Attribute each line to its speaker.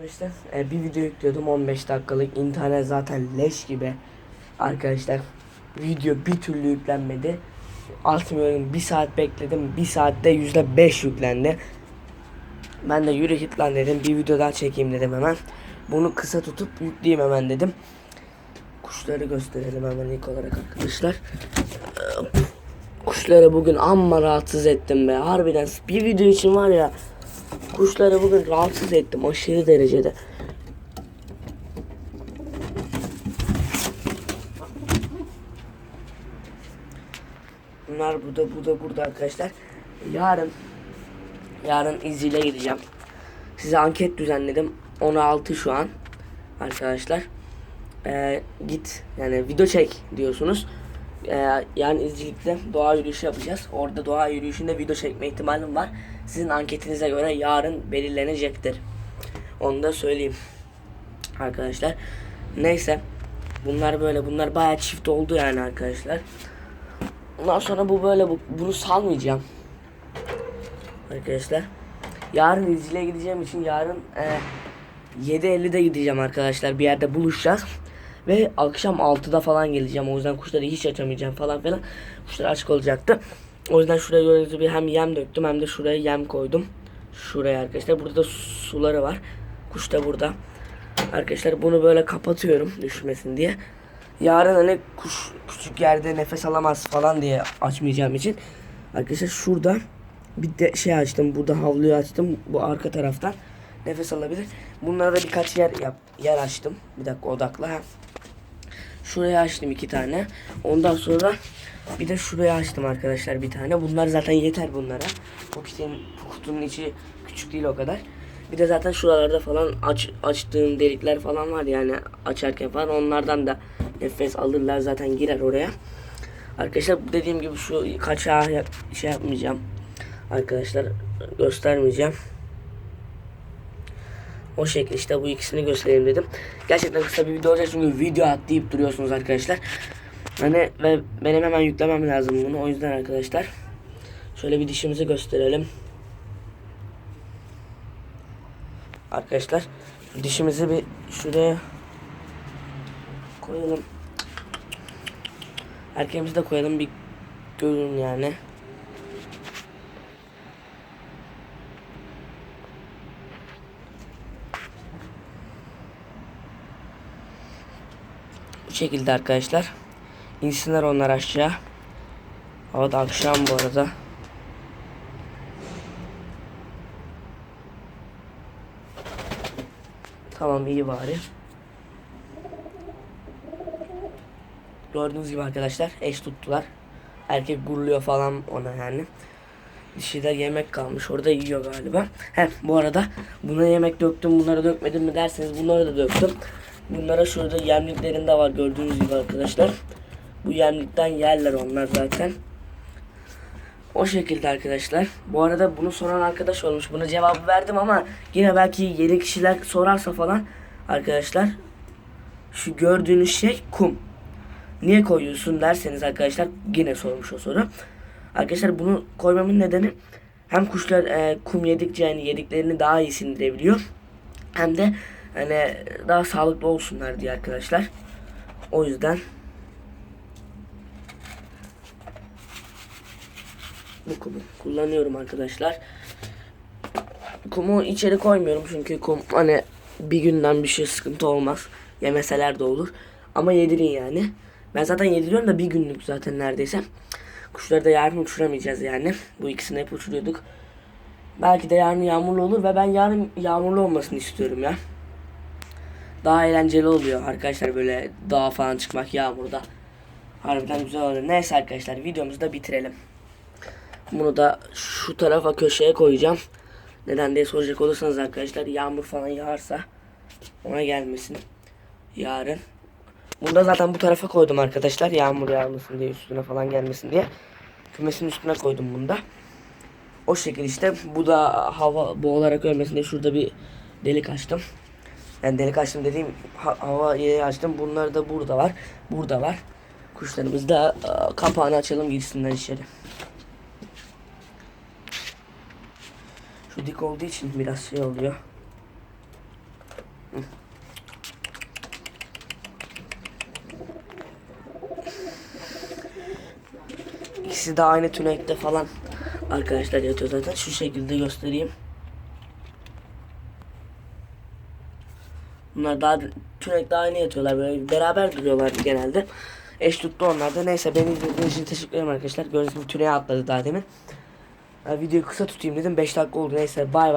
Speaker 1: Arkadaşlar e, bir video yüklüyordum 15 dakikalık. İnternet zaten leş gibi. Arkadaşlar video bir türlü yüklenmedi. Atmıyorum bir saat bekledim. Bir saatte yüzde beş yüklendi. Ben de yürü git lan dedim. Bir video daha çekeyim dedim hemen. Bunu kısa tutup yükleyeyim hemen dedim. Kuşları gösterelim hemen ilk olarak arkadaşlar. Kuşları bugün amma rahatsız ettim be. Harbiden bir video için var ya Kuşları bugün rahatsız ettim aşırı derecede. Bunlar burada, bu da burada arkadaşlar. Yarın, yarın izile gideceğim. Size anket düzenledim. 16 şu an arkadaşlar. Ee, git yani video çek diyorsunuz. Ee, yani izcilikte doğa yürüyüşü yapacağız. Orada doğa yürüyüşünde video çekme ihtimalim var. Sizin anketinize göre yarın belirlenecektir. Onu da söyleyeyim. Arkadaşlar. Neyse. Bunlar böyle. Bunlar bayağı çift oldu yani arkadaşlar. Ondan sonra bu böyle bu, bunu salmayacağım. Arkadaşlar. Yarın izciliğe gideceğim için yarın e, 7.50'de gideceğim arkadaşlar. Bir yerde buluşacağız. Ve akşam 6'da falan geleceğim. O yüzden kuşları hiç açamayacağım falan filan. Kuşlar açık olacaktı. O yüzden şuraya gördüğünüz gibi hem yem döktüm hem de şuraya yem koydum. Şuraya arkadaşlar. Burada da suları var. Kuş da burada. Arkadaşlar bunu böyle kapatıyorum düşmesin diye. Yarın hani kuş küçük yerde nefes alamaz falan diye açmayacağım için. Arkadaşlar şurada bir de şey açtım. Burada havluyu açtım. Bu arka taraftan nefes alabilir. Bunlara da birkaç yer yap, yer açtım. Bir dakika odakla. Şuraya açtım iki tane. Ondan sonra bir de şuraya açtım arkadaşlar bir tane. Bunlar zaten yeter bunlara. Bu kutunun, içi küçük değil o kadar. Bir de zaten şuralarda falan aç, açtığım delikler falan var yani açarken falan onlardan da nefes alırlar zaten girer oraya. Arkadaşlar dediğim gibi şu kaçağı yap- şey yapmayacağım. Arkadaşlar göstermeyeceğim. O şekilde işte bu ikisini göstereyim dedim. Gerçekten kısa bir video olacak çünkü video at deyip duruyorsunuz arkadaşlar. Hani ve benim hemen yüklemem lazım bunu. O yüzden arkadaşlar şöyle bir dişimizi gösterelim. Arkadaşlar dişimizi bir şuraya koyalım. Erkeğimizi de koyalım bir görün yani. Bu şekilde arkadaşlar. İnsinler onlar aşağı. Hava da akşam bu arada. Tamam iyi bari. Gördüğünüz gibi arkadaşlar eş tuttular. Erkek guruluyor falan ona yani. Dişi yemek kalmış orada yiyor galiba. He bu arada buna yemek döktüm bunlara dökmedim mi derseniz bunları da döktüm. Bunlara şurada yemliklerinde var gördüğünüz gibi arkadaşlar. Bu yemlikten yerler onlar zaten. O şekilde arkadaşlar. Bu arada bunu soran arkadaş olmuş. Buna cevabı verdim ama yine belki yeni kişiler sorarsa falan arkadaşlar şu gördüğünüz şey kum. Niye koyuyorsun derseniz arkadaşlar yine sormuş o soru. Arkadaşlar bunu koymamın nedeni hem kuşlar e, kum yedikçe yani yediklerini daha iyi sindirebiliyor. Hem de hani daha sağlıklı olsunlar diye arkadaşlar. O yüzden bu kumu kullanıyorum arkadaşlar. Kumu içeri koymuyorum çünkü kum hani bir günden bir şey sıkıntı olmaz. Yemeseler de olur. Ama yedirin yani. Ben zaten yediriyorum da bir günlük zaten neredeyse. Kuşları da yarın uçuramayacağız yani. Bu ikisini hep uçuruyorduk. Belki de yarın yağmurlu olur ve ben yarın yağmurlu olmasını istiyorum ya. Daha eğlenceli oluyor arkadaşlar böyle dağa falan çıkmak yağmurda. Harbiden güzel oluyor. Neyse arkadaşlar videomuzu da bitirelim. Bunu da şu tarafa köşeye koyacağım. Neden diye soracak olursanız arkadaşlar yağmur falan yağarsa ona gelmesin. Yarın. Bunu da zaten bu tarafa koydum arkadaşlar. Yağmur yağmasın diye üstüne falan gelmesin diye. Kümesin üstüne koydum bunu da. O şekilde işte bu da hava boğularak ölmesin diye şurada bir delik açtım. Yani delik açtım dediğim ha- hava yeri açtım. Bunlar da burada var. Burada var. Kuşlarımız da kapağını açalım girsinler içeri. Şu dik olduğu için biraz şey oluyor. İkisi de aynı tünekte falan arkadaşlar yatıyor zaten. Şu şekilde göstereyim. Bunlar daha sürekli aynı yatıyorlar böyle beraber duruyorlar genelde. Eş tuttu onlar da. Neyse beni izlediğiniz için teşekkür ederim arkadaşlar. Gördüğünüz gibi tüneye atladı daha demin. Ha, videoyu kısa tutayım dedim. 5 dakika oldu. Neyse bay bay.